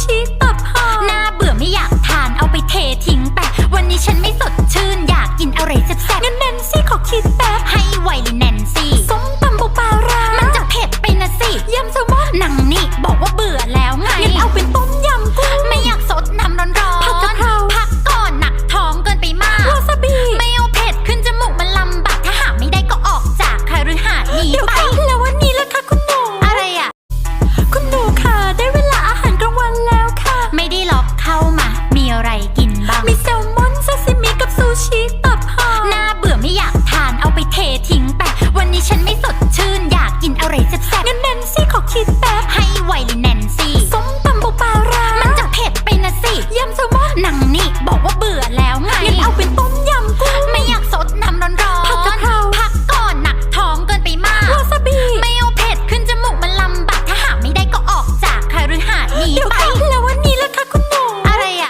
ชีตับหอหน้าเบื่อไม่อยากทานเอาไปเททิ้งแปะวันนี้ฉันไม่สดชื่นอยากกินอะไรแซ่บๆงั้นแนนซี่ขอคิดแป๊บให้ไวเลยแนนซี่ส้มตำปูปลารามันจะเผ็ดไปนะสิยำแซลมอนหนังนี่บอกว่า สดชื่น อยากกินอะไรแซ่บๆงั้นแนนซี่ขอคิดแป๊บให้ไวเลยแนนซี่ส้ม